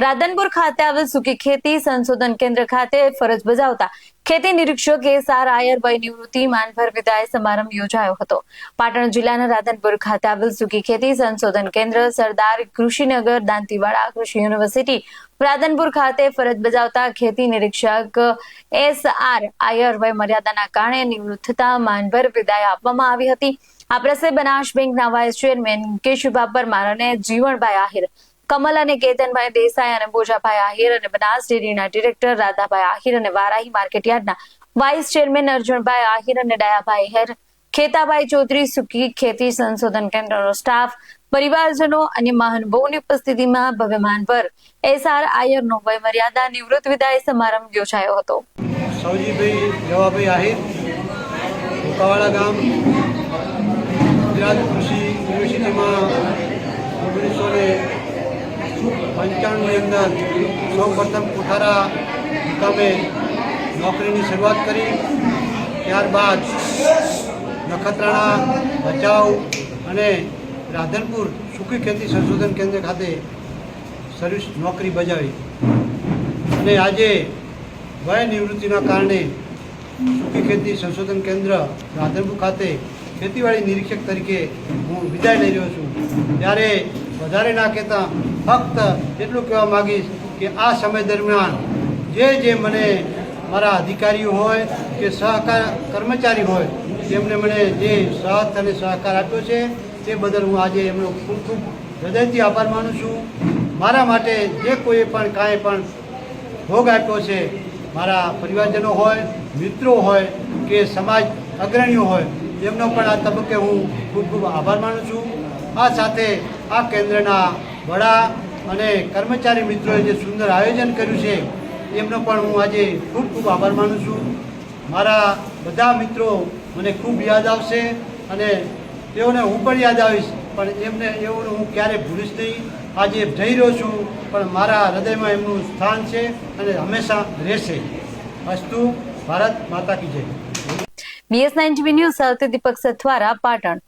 રાધનપુર ખાતે આવેલ સૂકી ખેતી સંશોધન કેન્દ્ર ખાતે ફરજ બજાવતા ખેતી નિરીક્ષક એસ આર આયર વય નિવૃત્તિ માનભર વિદાય સમારંભ યોજાયો હતો. પાટણ જિલ્લાના રાધનપુર ખાતે આવેલ સૂકી ખેતી સંશોધન કેન્દ્ર સરદાર કૃષિનગર દાંતીવાડા કૃષિ યુનિવર્સિટી રાધનપુર ખાતે ફરજ બજાવતા ખેતી નિરીક્ષક એસ આર આયર વય મર્યાદાના કારણે નિવૃત્ત થતા માનભર વિદાય આપવામાં આવી હતી. આ પ્રસંગે બનાસ બેંકના વાઇસ ચેરમેન કેશુભા પરમાર અને જીવણભાઈ આહિર કમલ અને કેતનભાઈ દેસાઈ અને બોજાભાઈ આહિર અને બનાસ ડેરીના ડિરેક્ટર, રાધાભાઈ આહિર અને વારાહી માર્કેટયાર્ડના વાઇસ ચેરમેન અર્જુનભાઈ આહિર અને ડાયાભાઈ હેર, ખેતાભાઈ ચૌધરી સુકી ખેતી સંશોધન કેન્દ્રનો સ્ટાફ, પરિવારજનો અને મહાનુભાવોની ઉપસ્થિતિમાં ભવ્યમાન પર એસઆર આયરનો વય મર્યાદા નિવૃત્ત વિદાય સમારંભ યોજાયો હતો. સૌજીભાઈ જવાભાઈ આહિર ગામ, ગુજરાત કૃષિ યુનિવર્સિટીમાં પંચાણુંની અંદર સૌપ્રથમ કોઠારા મુકામે નોકરીની શરૂઆત કરી. ત્યારબાદ નખત્રાણા, ભચાઉ અને રાધનપુર સુખી ખેતી સંશોધન કેન્દ્ર ખાતે સર્વિસ નોકરી બજાવી. અને આજે વય નિવૃત્તિના કારણે સુખી ખેતી સંશોધન કેન્દ્ર રાધનપુર ખાતે ખેતીવાડી નિરીક્ષક તરીકે હું વિદાય લઈ રહ્યો છું. ત્યારે વધારે ના કહેતા ફક્ત એટલું કહેવા માગીશ કે આ સમય દરમિયાન જે જે મને મારા અધિકારીઓ હોય કે સહકાર કર્મચારી હોય, તેમને મને જે સાથ અને સહકાર આપ્યો છે, તે બદલ હું આજે એમનો ખૂબ ખૂબ હૃદયથી આભાર માનું છું. મારા માટે જે કોઈ પણ કાંઈ પણ ભોગ આપ્યો છે, મારા પરિવારજનો હોય, મિત્રો હોય કે સમાજ અગ્રણીઓ હોય એમનો પણ આ તબક્કે હું ખૂબ ખૂબ આભાર માનું છું. આ સાથે આ કેન્દ્રના વડા અને કર્મચારી મિત્રોએ જે સુંદર આયોજન કર્યું છે, એમનો પણ હું આજે ખૂબ ખૂબ આભાર માનું છું. મારા બધા મિત્રો મને ખૂબ યાદ આવશે અને તેઓને હું પણ યાદ આવીશ, પણ એમને એવું હું ક્યારે ભૂલીશ નહીં. આજે જઈ રહ્યો છું, પણ મારા હૃદયમાં એમનું સ્થાન છે અને હંમેશા રહેશે. અસ્તુ, ભારત માતા કી જય. બીએસ નાઇન ટીવી ન્યૂઝ સાથે દીપક સથવારા, પાટણ.